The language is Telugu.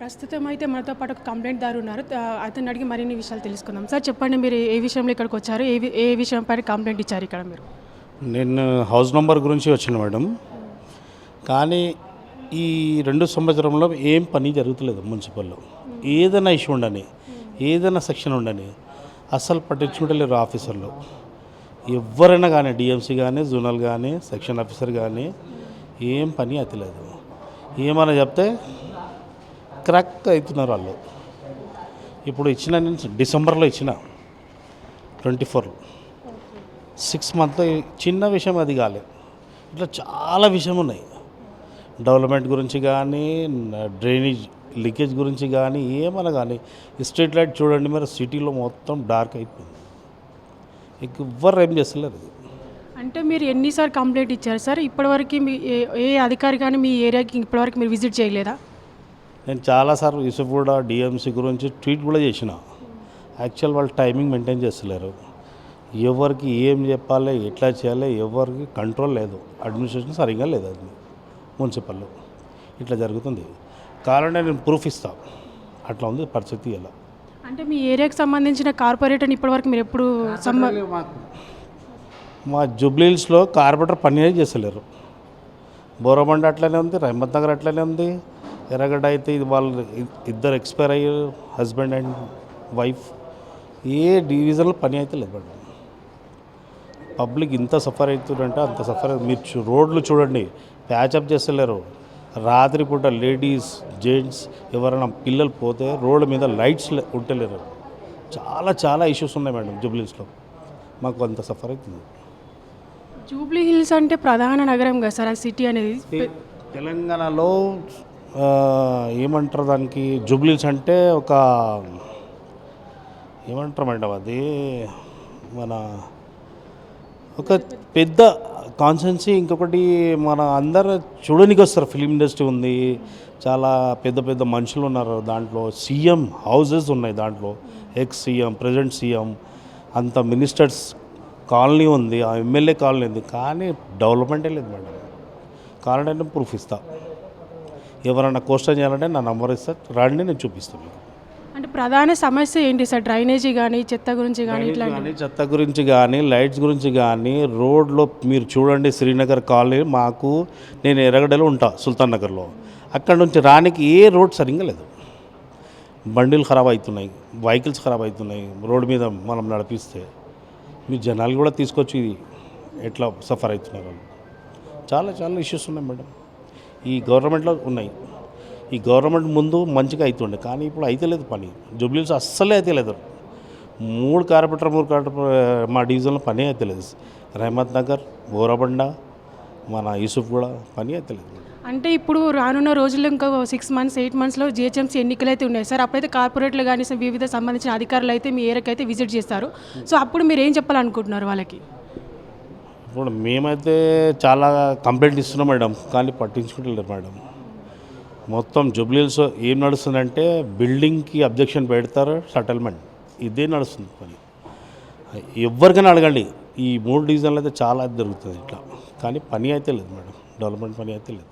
ప్రస్తుతం అయితే మనతో పాటు ఒక కంప్లైంట్ దారు ఉన్నారు. అతను అడిగి మరిన్ని విషయాలు తెలుసుకుందాం. సార్ చెప్పండి మీరు ఏ విషయంలో ఇక్కడికి వచ్చారు? ఏ ఏ విషయంపై కంప్లైంట్ ఇచ్చారు ఇక్కడ మీరు? నేను హౌస్ నెంబర్ గురించి వచ్చిన మేడం. కానీ ఈ రెండు సంవత్సరంలో ఏం పని జరుగుతలేదు మున్సిపల్లో. ఏదైనా ఇష్యూ ఉండని ఏదైనా సెక్షన్ ఉండని అస్సలు పట్టించుకుంటలేరు ఆఫీసర్లు. ఎవరైనా కానీ డిఎంసీ కానీ జోనల్ కానీ సెక్షన్ ఆఫీసర్ కానీ ఏం పని అతలేదు. ఏమైనా చెప్తే క్రాక్ అవుతున్నారు వాళ్ళు. ఇప్పుడు ఇచ్చిన నేను డిసెంబర్లో ఇచ్చిన ట్వంటీ ఫోర్ సిక్స్ మంత్ చిన్న విషయం అది కాలేదు ఇట్లా చాలా విషయం ఉన్నాయి. డెవలప్మెంట్ గురించి కానీ డ్రైనేజ్ లీకేజ్ గురించి కానీ ఏమన్నా కానీ స్ట్రీట్ లైట్ చూడండి మరి సిటీలో మొత్తం డార్క్ అయిపోయింది. ఇక ఎవ్వరు ఏం చేస్తలేరు అంటే మీరు ఎన్నిసార్లు కంప్లైంట్ ఇచ్చారు సార్? ఇప్పటివరకు మీ ఏ- ఏ అధికారి కానీ మీ ఏరియాకి ఇప్పటివరకు మీరు విజిట్ చేయలేదా? నేను చాలాసార్లు యూసుఫ్ కూడా డిఎంసీ గురించి ట్వీట్ కూడా చేసిన. యాక్చువల్ వాళ్ళు టైమింగ్ మెయింటైన్ చేస్తలేరు. ఎవరికి ఏం చెప్పాలి ఎట్లా చేయాలి ఎవరికి కంట్రోల్ లేదు. అడ్మినిస్ట్రేషన్ సరిగ్గా లేదు అది. మున్సిపల్లో ఇట్లా జరుగుతుంది. కావాలంటే నేను ప్రూఫ్ ఇస్తా. అట్లా ఉంది పరిస్థితి ఇలా అంటే మీ ఏరియాకి సంబంధించిన కార్పొరేటర్ని ఇప్పటివరకు మీరు ఎప్పుడు మా జూబ్లీహిల్స్లో కార్పొరేటర్ పని చేస్తలేరు. బోరబండ అట్లనే ఉంది రహమత్ నగర్ అట్లనే ఉంది ఎర్రగడ్డ అయితే ఇది వాళ్ళు ఇద్దరు ఎక్స్పైర్ అయ్యారు హస్బెండ్ అండ్ వైఫ్. ఏ డివిజన్లో పని అయితే లేదు మేడం పబ్లిక్ ఇంత సఫర్ అవుతుందంటే అంత సఫర్ మీరు చూ- రోడ్లు చూడండి ప్యాచప్ చేస్తలేరు రాత్రిపూట లేడీస్ జెంట్స్ ఎవరైనా పిల్లలు పోతే రోడ్ల మీద లైట్స్ ఉంటలేరు చాలా చాలా ఇష్యూస్ ఉన్నాయి మేడం జూబ్లీహిల్స్లో. మాకు అంత సఫర్ అవుతుంది. జూబ్లీ హిల్స్ అంటే ప్రధాన నగరం కదా సార్ ఆ సిటీ అనేది? తెలంగాణలో ఏమంటారు దానికి? జూబ్లీస్ అంటే ఒక ఏమంటారు మేడం అది మన ఒక పెద్ద కాన్సెన్సీ ఇంకొకటి మన అందరు చూడడానికి వస్తారు. ఫిలిం ఇండస్ట్రీ ఉంది. చాలా పెద్ద పెద్ద మనుషులు ఉన్నారు దాంట్లో. సీఎం హౌజెస్ ఉన్నాయి దాంట్లో. ఎక్స్ సీఎం ప్రజెంట్ సీఎం అంత మినిస్టర్స్ కాలనీ ఉంది. ఆ ఎమ్మెల్యే కాలనీ ఉంది. కానీ డెవలప్మెంటే లేదు మేడం. కావాలంటే ప్రూఫ్ ఇస్తా. ఎవరైనా క్వశ్చన్ చేయాలంటే నా నంబర్ ఇస్తా రండి నేను చూపిస్తాను మీకు. అంటే ప్రధాన సమస్య ఏంటి సార్? డ్రైనేజీ కానీ చెత్త గురించి కానీ ఇట్లా కానీ చెత్త గురించి కానీ లైట్స్ గురించి కానీ రోడ్లో మీరు చూడండి శ్రీనగర్ కాలనీ మాకు నేను ఎర్రగడ్డలో ఉంటా సుల్తాన్ నగర్లో. అక్కడ నుంచి రానికి ఏ రోడ్ సరిగ్గా లేదు. బండిలు ఖరాబ్ అవుతున్నాయి వెహికల్స్ ఖరాబ్ అవుతున్నాయి రోడ్ మీద మనం నడిపిస్తే మీ జనాలు కూడా తీసుకొచ్చి ఎట్లా సఫర్ అవుతున్నారు వాళ్ళు? చాలా చాలా ఇష్యూస్ ఉన్నాయి మేడం. ఈ గవర్నమెంట్లో ఉన్నాయి. ఈ గవర్నమెంట్ ముందు మంచిగా అవుతుండే కానీ ఇప్పుడు అయితే లేదు పని. జూబ్లీస్ అస్సలే అయితే లేదు. మూడు కార్పొరేటర్ మూడు కార్పొరేటర్ మా డివిజన్లో పని అయితే లేదు. రహమత్ నగర్ బోరబండ మన యూసుఫ్ కూడా పని అయితే లేదు. అంటే ఇప్పుడు రానున్న రోజుల్లో ఇంకా సిక్స్ మంత్స్ ఎయిట్ మంత్స్లో జిహెచ్ఎంసీ ఎన్నికలు అయితే ఉన్నాయి. సార్ అప్పుడైతే కార్పొరేట్లు కానీ వివిధ సంబంధించిన అధికారులు అయితే మీ ఏరియాకి అయితే విజిట్ చేస్తారు. సో అప్పుడు మీరు ఏం చెప్పాలనుకుంటున్నారు వాళ్ళకి? ఇప్పుడు మేమైతే చాలా కంప్లైంట్ ఇస్తున్నాం మేడం కానీ పట్టించుకుంటలేరు మేడం. మొత్తం జూబ్లీల్స్ ఏం నడుస్తుందంటే బిల్డింగ్కి అబ్జెక్షన్ పెడతారు సెటిల్మెంట్. ఇదే నడుస్తుంది పని. ఎవరికైనా అడగండి ఈ మూడు డివిజన్లు అయితే చాలా జరుగుతుంది ఇట్లా. కానీ పని అయితే లేదు మేడం డెవలప్మెంట్ పని అయితే లేదు.